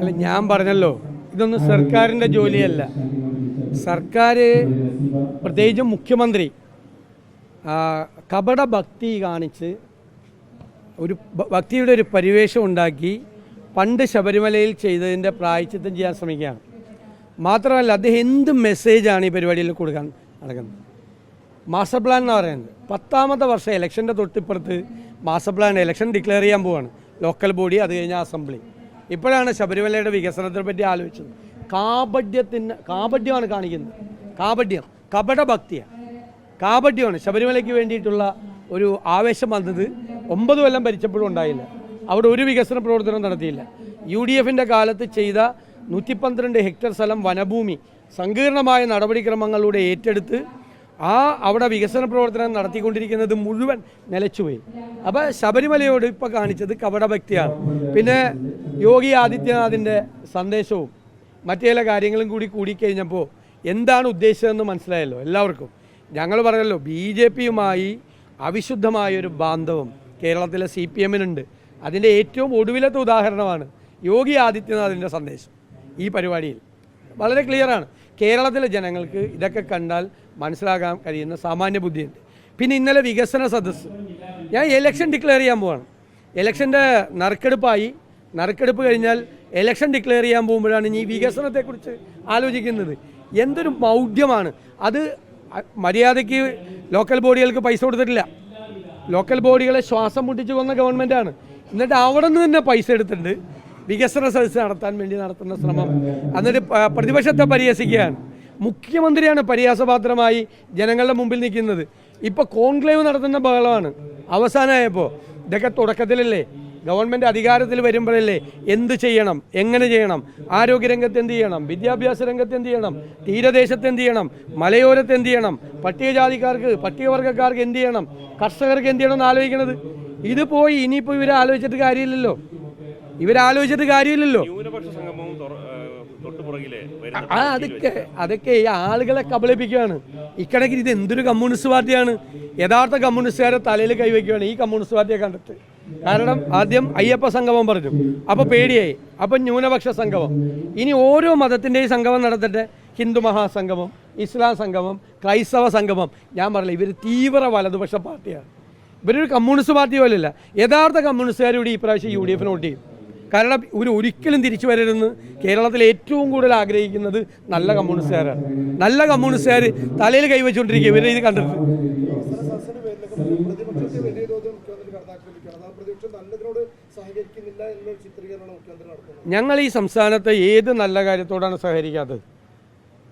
അല്ല ഞാൻ പറഞ്ഞല്ലോ ഇതൊന്നും സർക്കാരിന്റെ ജോലിയല്ല. സർക്കാർ പ്രത്യേകിച്ചും മുഖ്യമന്ത്രി കപട ഭക്തി കാണിച്ച് ഒരു ഭക്തിയുടെ ഒരു പരിവേഷം ഉണ്ടാക്കി പണ്ട് ശബരിമലയിൽ ചെയ്തതിന്റെ പ്രായച്ചിത്തം ചെയ്യാൻ ശ്രമിക്കുകയാണ്. മാത്രമല്ല അദ്ദേഹം എന്ത് മെസ്സേജാണ് ഈ പരിപാടിയിൽ കൊടുക്കാൻ നടക്കുന്നത്? മാസ്റ്റർ പ്ലാൻ എന്ന് പറയുന്നത്? പത്താമത്തെ വർഷം ഇലക്ഷന്റെ തൊട്ടിപ്പുറത്ത് മാസ്റ്റർ പ്ലാൻ ഇലക്ഷൻ ഡിക്ലെയർ ചെയ്യാൻ പോവാണ്. ലോക്കൽ ബോഡി അത് കഴിഞ്ഞാൽ അസംബ്ലി. ഇപ്പോഴാണ് ശബരിമലയുടെ വികസനത്തെ പറ്റി ആലോചിച്ചത്. കാപഡ്യത്തിന് കാപഡ്യമാണ് കാണിക്കുന്നത്. കാപഡ്യം കപടഭക്തിയാണ്. കാപഡ്യമാണ് ശബരിമലയ്ക്ക് വേണ്ടിയിട്ടുള്ള ഒരു ആവേശം വന്നത് ഒമ്പത് കൊല്ലം ഭരിച്ചപ്പോഴും ഉണ്ടായില്ല. അവിടെ ഒരു വികസന പ്രവർത്തനം നടത്തിയില്ല. യു ഡി എഫിന്റെ കാലത്ത് ചെയ്ത നൂറ്റി പന്ത്രണ്ട് ഹെക്ടർ സ്ഥലം വനഭൂമി സങ്കീർണമായ നടപടിക്രമങ്ങളിലൂടെ ഏറ്റെടുത്ത് ആ അവിടെ വികസന പ്രവർത്തനം നടത്തിക്കൊണ്ടിരിക്കുന്നത് മുഴുവൻ നിലച്ചുപോയി. അപ്പോൾ ശബരിമലയോട് ഇപ്പോൾ കാണിച്ചത് കപടഭക്തിയാണ്. പിന്നെ യോഗി ആദിത്യനാഥിന്റെ സന്ദേശവും മറ്റു ചില കാര്യങ്ങളും കൂടി കൂടിക്കഴിഞ്ഞപ്പോൾ എന്താണ് ഉദ്ദേശിച്ചതെന്ന് മനസ്സിലായല്ലോ എല്ലാവർക്കും. ഞങ്ങൾ പറഞ്ഞല്ലോ ബി ജെ പിയുമായി അവിശുദ്ധമായൊരു ബാന്ധവം കേരളത്തിലെ സി പി എമ്മിനുണ്ട്. അതിന്റെ ഏറ്റവും ഒടുവിലത്തെ ഉദാഹരണമാണ് യോഗി ആദിത്യനാഥിന്റെ സന്ദേശം ഈ പരിപാടിയിൽ. വളരെ ക്ലിയറാണ്. കേരളത്തിലെ ജനങ്ങൾക്ക് ഇതൊക്കെ കണ്ടാൽ മനസ്സിലാക്കാൻ കഴിയുന്ന സാമാന്യ ബുദ്ധിയുണ്ട്. പിന്നെ ഇന്നലെ വികസന സദസ്സ്. ഞാൻ എലക്ഷൻ ഡിക്ലെയർ ചെയ്യാൻ പോവാണ്. എലക്ഷന്റെ നറുക്കെടുപ്പായി നറുക്കെടുപ്പ് കഴിഞ്ഞാൽ എലക്ഷൻ ഡിക്ലെയർ ചെയ്യാൻ പോകുമ്പോഴാണ് ഇനി വികസനത്തെക്കുറിച്ച് ആലോചിക്കുന്നത്. എന്തൊരു മൗഢ്യമാണ്. അത് മര്യാദയ്ക്ക് ലോക്കൽ ബോഡികൾക്ക് പൈസ കൊടുത്തിട്ടില്ല. ലോക്കൽ ബോഡികളെ ശ്വാസം മുട്ടിച്ചു കൊന്ന ഗവൺമെന്റാണ് എന്നിട്ട് അവിടെ നിന്ന് തന്നെ പൈസ എടുത്തിട്ടുണ്ട്. വികസന സദസ്സ് നടത്താൻ വേണ്ടി നടത്തുന്ന ശ്രമം. എന്നിട്ട് പ്രതിപക്ഷത്തെ പരിഹസിക്കുകയാണ്. മുഖ്യമന്ത്രിയാണ് പരിഹാസപാത്രമായി ജനങ്ങളുടെ മുമ്പിൽ നിൽക്കുന്നത്. ഇപ്പോൾ കോൺക്ലേവ് നടത്തുന്ന ബഹളമാണ്. അവസാനമായപ്പോൾ ഇതൊക്കെ തുടക്കത്തിലല്ലേ? ഗവൺമെന്റ് അധികാരത്തിൽ വരുമ്പോഴല്ലേ എന്ത് ചെയ്യണം? എങ്ങനെ ചെയ്യണം? ആരോഗ്യരംഗത്ത് എന്ത് ചെയ്യണം? വിദ്യാഭ്യാസ രംഗത്ത് എന്ത് ചെയ്യണം? തീരദേശത്ത് എന്ത് ചെയ്യണം? മലയോരത്ത് എന്ത് ചെയ്യണം? പട്ടികജാതിക്കാർക്ക് പട്ടികവർഗക്കാർക്ക് എന്ത് ചെയ്യണം? കർഷകർക്ക് എന്ത് ചെയ്യണം ആലോചിക്കണത്? ഇത് പോയി ഇനിയിപ്പോൾ ഇവരെ ആലോചിച്ചിട്ട് കാര്യമില്ലല്ലോ. ഇവരാലോചിച്ചിട്ട് കാര്യമില്ലല്ലോ. ആ അതൊക്കെ അതൊക്കെ ഈ ആളുകളെ കബളിപ്പിക്കുകയാണ്. ഇക്കണക്കിന് ഇത് എന്തൊരു കമ്മ്യൂണിസ്റ്റ് പാർട്ടിയാണ്? യഥാർത്ഥ കമ്മ്യൂണിസ്റ്റുകാരെ തലയിൽ കൈവയ്ക്കുകയാണ് ഈ കമ്മ്യൂണിസ്റ്റ് പാർട്ടിയെ കണ്ടിട്ട്. കാരണം ആദ്യം അയ്യപ്പ സംഗമം പറഞ്ഞു. അപ്പോൾ പേടിയായി. അപ്പം ന്യൂനപക്ഷ സംഗമം. ഇനി ഓരോ മതത്തിന്റെയും സംഗമം നടത്തട്ടെ ഹിന്ദു മഹാസംഗമം ഇസ്ലാം സംഗമം ക്രൈസ്തവ സംഗമം. ഞാൻ പറഞ്ഞില്ല ഇവർ തീവ്ര വലതുപക്ഷ പാർട്ടിയാണ്. ഇവരൊരു കമ്മ്യൂണിസ്റ്റ് പാർട്ടി പോലെയല്ല. യഥാർത്ഥ കമ്മ്യൂണിസ്റ്റുകാർ കൂടി ഈ പ്രാവശ്യം യു ഡി എഫിന് വോട്ട് ചെയ്യും. കാരണം ഇവർ ഒരിക്കലും തിരിച്ചു വരരുതെന്ന് കേരളത്തിൽ ഏറ്റവും കൂടുതൽ ആഗ്രഹിക്കുന്നത് നല്ല കമ്മ്യൂണിസ്റ്റുകാരാണ്. നല്ല കമ്മ്യൂണിസ്റ്റുകാർ തലയിൽ കൈവച്ചുകൊണ്ടിരിക്കുക ഇവരെ ഇത് കണ്ടിട്ട്. ഞങ്ങൾ ഈ സംസ്ഥാനത്തെ ഏത് നല്ല കാര്യത്തോടാണ് സഹകരിക്കാത്തത്?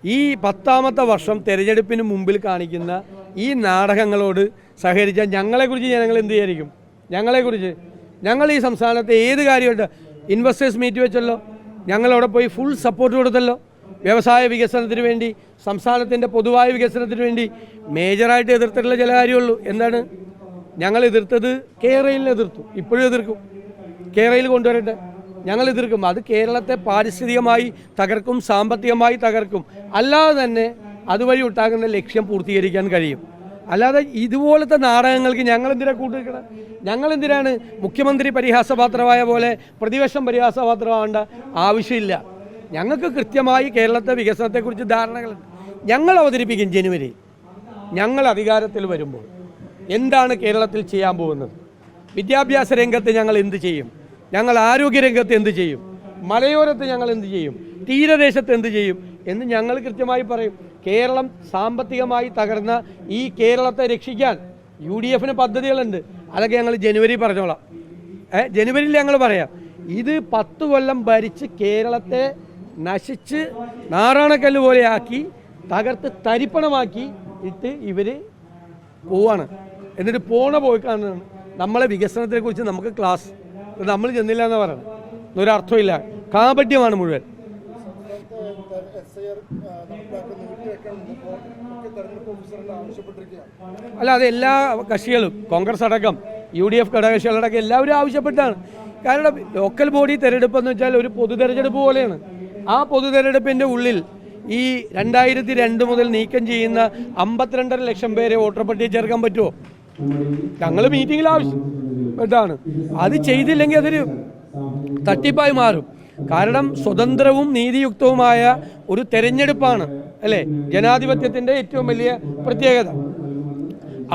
ഈ പത്താമത്തെ വർഷം തെരഞ്ഞെടുപ്പിന് മുമ്പിൽ കാണിക്കുന്ന ഈ നാടകങ്ങളോട് സഹകരിച്ചാൽ ഞങ്ങളെക്കുറിച്ച് ജനങ്ങൾ എന്ത് വിചാരിക്കും? ഞങ്ങളെക്കുറിച്ച്? ഞങ്ങൾ ഈ സംസ്ഥാനത്തെ ഏത് കാര്യമുണ്ട് ഇൻവെസ്റ്റേഴ്സ് മീറ്റ് വെച്ചല്ലോ. ഞങ്ങളവിടെ പോയി ഫുൾ സപ്പോർട്ട് കൊടുത്തല്ലോ. വ്യവസായ വികസനത്തിന് വേണ്ടി സംസ്ഥാനത്തിന്റെ പൊതുവായ വികസനത്തിന് വേണ്ടി മേജറായിട്ട് എതിർത്തിട്ടുള്ള ചില കാര്യമുള്ളൂ എന്താണ്? ഞങ്ങൾ എതിർത്തത് കേരളയിൽ എതിർത്തു. ഇപ്പോഴും എതിർക്കും. കേരളയിൽ കൊണ്ടുവരട്ടെ. ഞങ്ങൾ എതിർക്കും. അത് കേരളത്തെ പാരിസ്ഥിതികമായി തകർക്കും സാമ്പത്തികമായി തകർക്കും. അല്ലാതെ തന്നെ അതുവഴി ഉണ്ടാകുന്ന ലക്ഷ്യം പൂർത്തീകരിക്കാൻ കഴിയും. അല്ലാതെ ഇതുപോലത്തെ നാടകങ്ങൾക്ക് ഞങ്ങൾ എന്തിനാ കൂട്ടുവെക്കണം ഞങ്ങൾ എന്തിനാണ് മുഖ്യമന്ത്രി പരിഹാസപാത്രമായ പോലെ പ്രതിപക്ഷം പരിഹാസപാത്രമാവേണ്ട ആവശ്യമില്ല. ഞങ്ങൾക്ക് കൃത്യമായി കേരളത്തെ വികസനത്തെക്കുറിച്ച് ധാരണകളുണ്ട്. ഞങ്ങൾ അവതരിപ്പിക്കും ജനുവരി. ഞങ്ങൾ അധികാരത്തിൽ വരുമ്പോൾ എന്താണ് കേരളത്തിൽ ചെയ്യാൻ പോകുന്നത്? വിദ്യാഭ്യാസ രംഗത്ത് ഞങ്ങൾ എന്ത് ചെയ്യും? ഞങ്ങൾ ആരോഗ്യരംഗത്ത് എന്ത് ചെയ്യും? മലയോരത്ത് ഞങ്ങൾ എന്ത് ചെയ്യും? തീരദേശത്ത് എന്ത് ചെയ്യും? എന്ന് ഞങ്ങൾ കൃത്യമായി പറയും. കേരളം സാമ്പത്തികമായി തകർന്ന ഈ കേരളത്തെ രക്ഷിക്കാൻ യു ഡി എഫിന് പദ്ധതികളുണ്ട്. അതൊക്കെ ഞങ്ങൾ ജനുവരി പറഞ്ഞോളാം. ഏ ജനുവരിയിൽ ഞങ്ങൾ പറയാം. ഇത് പത്ത് കൊല്ലം ഭരിച്ച് കേരളത്തെ നശിച്ച് നാറാണക്കല്ല് പോലെ ആക്കി തകർത്ത് തരിപ്പണമാക്കി ഇട്ട് ഇവർ പോവാണ്. എന്നിട്ട് പോണ പോയിക്കാണ് നമ്മളെ വികസനത്തെക്കുറിച്ച് നമുക്ക് ക്ലാസ് നമ്മൾ ചെന്നില്ല എന്ന് ഒരു ഒരർത്ഥമില്ല കാപട്യമാണ് മുഴുവൻ. അല്ല അത് എല്ലാ കക്ഷികളും കോൺഗ്രസ് അടക്കം യു ഡി എഫ് ഘടകകക്ഷികളടക്കം എല്ലാവരും ആവശ്യപ്പെട്ടാണ്. കാരണം ലോക്കൽ ബോഡി തെരഞ്ഞെടുപ്പ് എന്ന് വെച്ചാൽ ഒരു പൊതു തെരഞ്ഞെടുപ്പ് പോലെയാണ്. ആ പൊതു തെരഞ്ഞെടുപ്പിന്റെ ഉള്ളിൽ ഈ രണ്ടായിരത്തി രണ്ട് മുതൽ നീക്കം ചെയ്യുന്ന അമ്പത്തിരണ്ടര ലക്ഷം പേരെ വോട്ടർ പട്ടിക ചേർക്കാൻ പറ്റുമോ? ഞങ്ങൾ മീറ്റിംഗിൽ ആവശ്യം. പെട്ടാണ് അത് ചെയ്തില്ലെങ്കിൽ അതൊരു തട്ടിപ്പായി മാറും. കാരണം സ്വതന്ത്രവും നീതിയുക്തവുമായ ഒരു തെരഞ്ഞെടുപ്പാണ് അല്ലേ? ജനാധിപത്യത്തിന്റെ ഏറ്റവും വലിയ പ്രത്യേകത.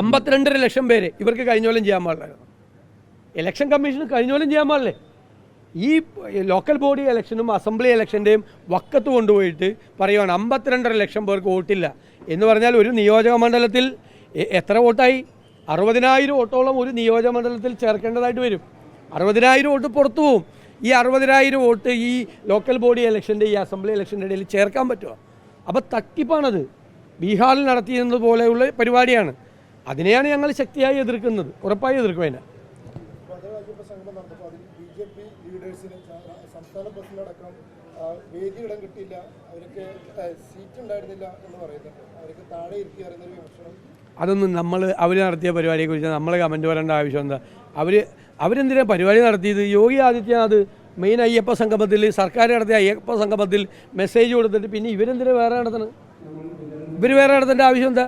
അമ്പത്തിരണ്ടര ലക്ഷം പേര് ഇവർക്ക് കഴിഞ്ഞോലം ചെയ്യാൻ പാടില്ലായിരുന്നു. ഇലക്ഷൻ കമ്മീഷന് കഴിഞ്ഞോലം ചെയ്യാൻ പാടില്ലേ? ഈ ലോക്കൽ ബോഡി ഇലക്ഷനും അസംബ്ലി ഇലക്ഷന്റെയും വക്കത്ത് കൊണ്ടുപോയിട്ട് പറയുവാണ് അമ്പത്തിരണ്ടര ലക്ഷം പേർക്ക് വോട്ടില്ല. എന്ന് പറഞ്ഞാൽ ഒരു നിയോജക മണ്ഡലത്തിൽ എത്ര വോട്ടായി? അറുപതിനായിരം വോട്ടോളം ഒരു നിയോജക മണ്ഡലത്തിൽ ചേർക്കേണ്ടതായിട്ട് വരും. അറുപതിനായിരം വോട്ട് പുറത്തു പോവും. ഈ അറുപതിനായിരം വോട്ട് ഈ ലോക്കൽ ബോഡി ഇലക്ഷന്റെ ഈ അസംബ്ലി ഇലക്ഷന്റെ ഇടയിൽ ചേർക്കാൻ പറ്റുമോ? അപ്പോൾ തട്ടിപ്പാണത്. ബീഹാറിൽ നടത്തിയത് പോലെയുള്ള പരിപാടിയാണ്. അതിനെയാണ് ഞങ്ങൾ ശക്തിയായി എതിർക്കുന്നത്. ഉറപ്പായി എതിർക്കും അതിനെ. സംസ്ഥാന വേദി ഇടം കിട്ടിയില്ല. സീറ്റ് ഉണ്ടായിരുന്നില്ല എന്ന് പറയുന്നുണ്ട്. അവർക്ക് താഴെ ഇരുത്തി അറിയുന്നൊരു വിമർശനം. അതൊന്നും നമ്മൾ അവർ നടത്തിയ പരിപാടിയെക്കുറിച്ച് നമ്മൾ കമന്റ് വരേണ്ട ആവശ്യം എന്താ അവർ അവരെന്തിനാണ് പരിപാടി നടത്തിയത്? യോഗി ആദിത്യനാഥ് മെയിൻ അയ്യപ്പ സംഗമത്തിൽ സർക്കാർ നടത്തിയ അയ്യപ്പ സംഗമത്തിൽ മെസ്സേജ് കൊടുത്തിട്ട് പിന്നെ ഇവരെന്തിനാണ് വേറെ നടത്തണം? ഇവർ വേറെ നടത്തേണ്ട ആവശ്യം എന്താ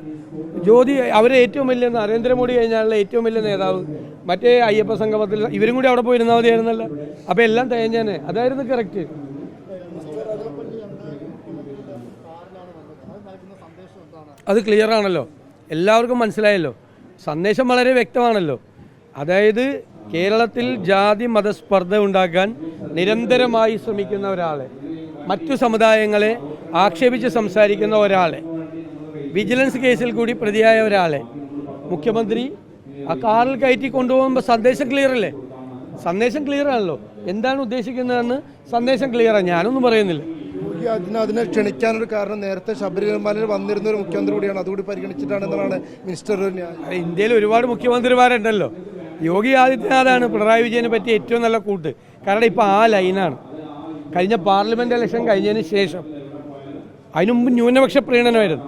ജ്യോതി അവരെ ഏറ്റവും വലിയ നരേന്ദ്രമോദി കഴിഞ്ഞാലുള്ള ഏറ്റവും വലിയ നേതാവ്. മറ്റേ അയ്യപ്പ സംഗമത്തിൽ ഇവരും കൂടി അവിടെ പോയിരുന്നാൽ മതിയായിരുന്നല്ലോ. അപ്പോൾ എല്ലാം തേഞ്ഞാനെ. അതായിരുന്നു കറക്റ്റ് അത് ക്ലിയർ ആണല്ലോ. എല്ലാവർക്കും മനസ്സിലായല്ലോ. സന്ദേശം വളരെ വ്യക്തമാണല്ലോ. അതായത് കേരളത്തിൽ ജാതി മതസ്പർദ്ധ ഉണ്ടാക്കാൻ നിരന്തരമായി ശ്രമിക്കുന്ന ഒരാളെ മറ്റു സമുദായങ്ങളെ ആക്ഷേപിച്ച് സംസാരിക്കുന്ന ഒരാളെ വിജിലൻസ് കേസിൽ കൂടി പ്രതിയായ ഒരാളെ മുഖ്യമന്ത്രി ആ കാറിൽ കയറ്റി കൊണ്ടുപോകുമ്പോൾ സന്ദേശം ക്ലിയർ അല്ലേ? സന്ദേശം ക്ലിയർ ആണല്ലോ. എന്താണ് ഉദ്ദേശിക്കുന്നതെന്ന് സന്ദേശം ക്ലിയറാണ് ഞാനൊന്നും പറയുന്നില്ല. യോഗി അതിനെ ക്ഷണിക്കാനൊരു കാരണം നേരത്തെ ശബരിമലയിൽ വന്നിരുന്ന ഒരു മുഖ്യമന്ത്രി കൂടിയാണ്. അതുകൂടി പരിഗണിച്ചിട്ടാണെന്നാണ് മിനിസ്റ്റർ ഒരു ഇന്ത്യയിൽ ഒരുപാട് മുഖ്യമന്ത്രിമാരുണ്ടല്ലോ. യോഗി ആദിത്യനാഥാണ് പിണറായി വിജയനെ പറ്റി ഏറ്റവും നല്ല കൂട്ട്. കാരണം ഇപ്പോൾ ആ ലൈനാണ്. കഴിഞ്ഞ പാർലമെന്റ് ഇലക്ഷൻ കഴിഞ്ഞതിന് ശേഷം അതിനുമുമ്പ് ന്യൂനപക്ഷ പ്രീണനമായിരുന്നു.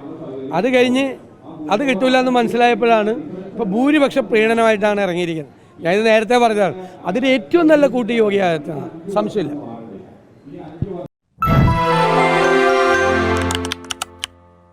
അത് കഴിഞ്ഞ് അത് കിട്ടൂല എന്ന് മനസ്സിലായപ്പോഴാണ് ഇപ്പോൾ ഭൂരിപക്ഷ പ്രീണനമായിട്ടാണ് ഇറങ്ങിയിരിക്കുന്നത്. ഞാനിത് നേരത്തെ പറഞ്ഞതാണ്. അതിന് ഏറ്റവും നല്ല കൂട്ട് യോഗി ആദിത്യനാഥ്. സംശയമില്ല.